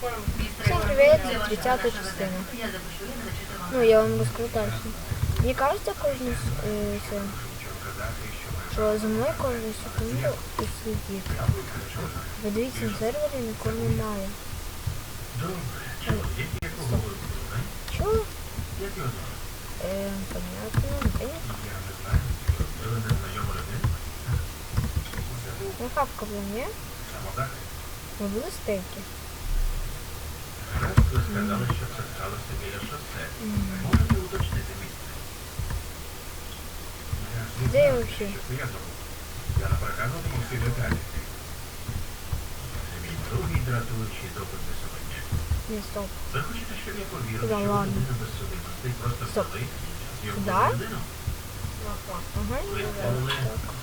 Всім привіт, це 30 частина. Ну, я вам розкажу далі. Мені кажеться кожну е, це, що за мною кожну секунду і слідить. Подивіться, на сервері нікого немає. Чого? Е, понятно, понятно. Ну, хапка була, ні? Ви були стейки? Ви сказали, що це сталося біля шосе. Можете уточнити місце? Де я вообще? Я забув. Я усі деталі. Мій другий дратуючий допит до сьогодні. Ні, стоп. Ви хочете, щоб я повірив, Да що ладно. людина без судимостей просто Стоп. взяли і Да? людину? Ага, Ви впали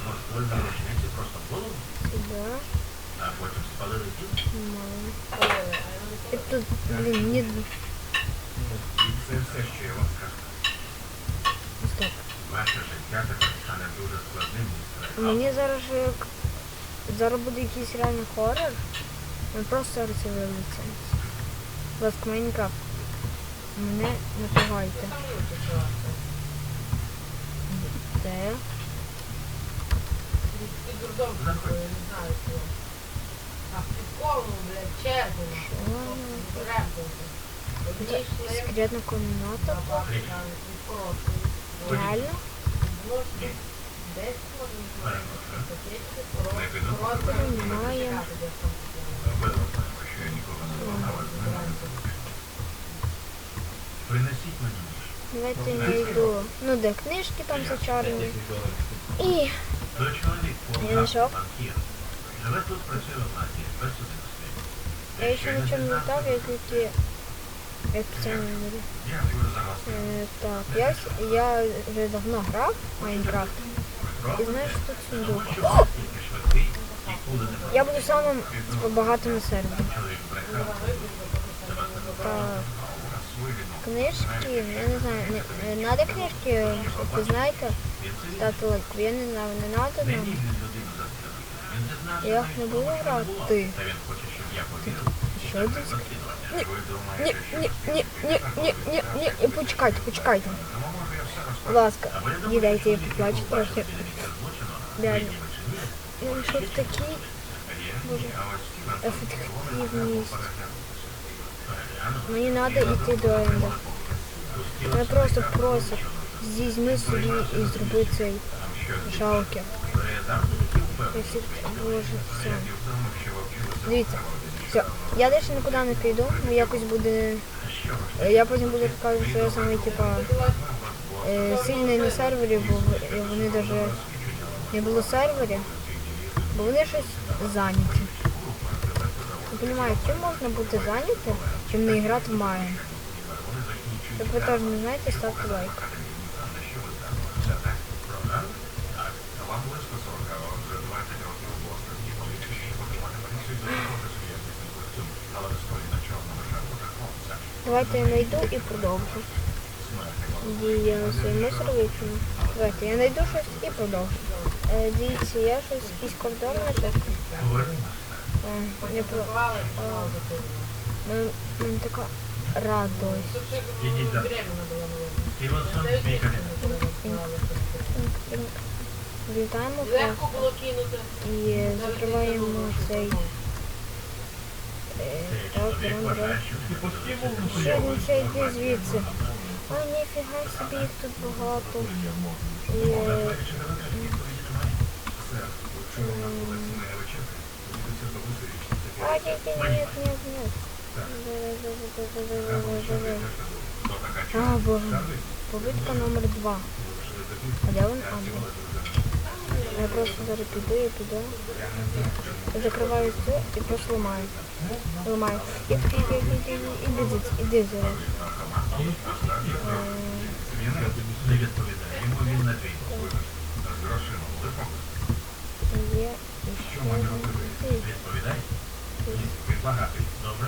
розпольної рушниці просто в голову, сюди. Блін, ні. І це все, що я вам скажу. Стоп. Ваше життя тепер стане дуже складним. Мені зараз же. Зараз якийсь реальний хоррор. Він просто розсилилися. Будь ласка, Майнкрафт. Мене не пугайте. Де? Секретна комната. Реально? Не піду. Немає. Обидва знаємо, що я нікого не вимагав, не маю такого. Принесіть мені. Давайте я йду. Ну де книжки там зачарені. І Я знайшов. Банкір. Тут, працює Атланті, без судимостей. я ще нічого не літав, як тільки... Як це не вас. Е, Так, я, я вже давно грав в Майнкрафт. І знаєш, що тут сундук. Я буду самим багатим на сервері. Так, книжки, я не знаю, не, не надо книжки, ви знаєте, ставте лайк. Я не знаю, не надо нам. Я їх не буду грати. та він хоче, щоб я повірив. Що один Розслідування. Ви Ні, думаєте, що ні, ні, ні, ні, ні, ні, ні, почекайте, почекайте. Тому може я все Будь ласка, дідайте, я поплачу трохи. злочину? Реально. Винні ви чи ні? Ну, що такі Є. Боже. А ось ефективність. переглянути. Мені треба йти до Енда. Мене просто просять, візьми собі і зроби цей жалки. Ви завжди такі впевнені. Я всіх боже, все. Дивіться, все. Я далі нікуди не піду, якось буде. е, Я потім буду розказувати, що я саме типа е, сильний на сервері, бо вони навіть не було сервері, бо вони щось зайняті. Не розумію, чим можна бути зайнятим, чим не грати в Майен. Як ви теж не знаєте, ставте лайк. Давайте я знайду і продовжу. Тоді я на свій мусор викину. Давайте я знайду щось і продовжу. Е, дивіться, я щось якийсь кордон знайшов. Е, Не про... Е, мен- така радость. Ідіть за. Стівенсон, мій кабінет. Влітаємо в Легко було кинути. і е, закриваємо цей. Е, Так, беремо, беремо. Ще він ще звідси. А, ніфіга собі їх тут багато. Е, А, ні, ні, ні, ні, ні. А, боже. Побитка номер два. А де він? А? Я просто зараз піду, я піду. Закриваю це і просто ламаю. Ламаю. І, і, і, і, і, і, іди зараз. Покупки. Є. Добре?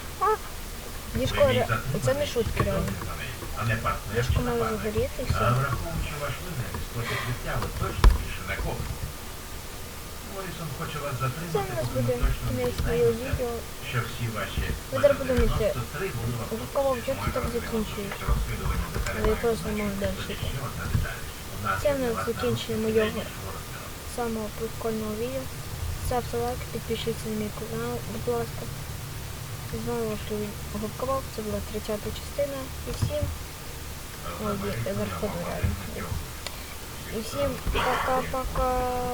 Діжко, це не шутки реально. Діжко може загоріти і все. враховуючи ваш вигляд спосіб життя, ви точно більше не копи. Морісон хоче вас затримати, буде точно моєго що всі ваші Ви зараз подумайте, 93 були в Губкова, так розслідування я просто можу далі. Це в нас закінчення моєго самого прикольного відео. Ставте лайк, підпишіться на мій канал, будь ласка. З вами ваш Губкова, це була 30 частина. І всім Ой, верховний реально. І всім пока-пока.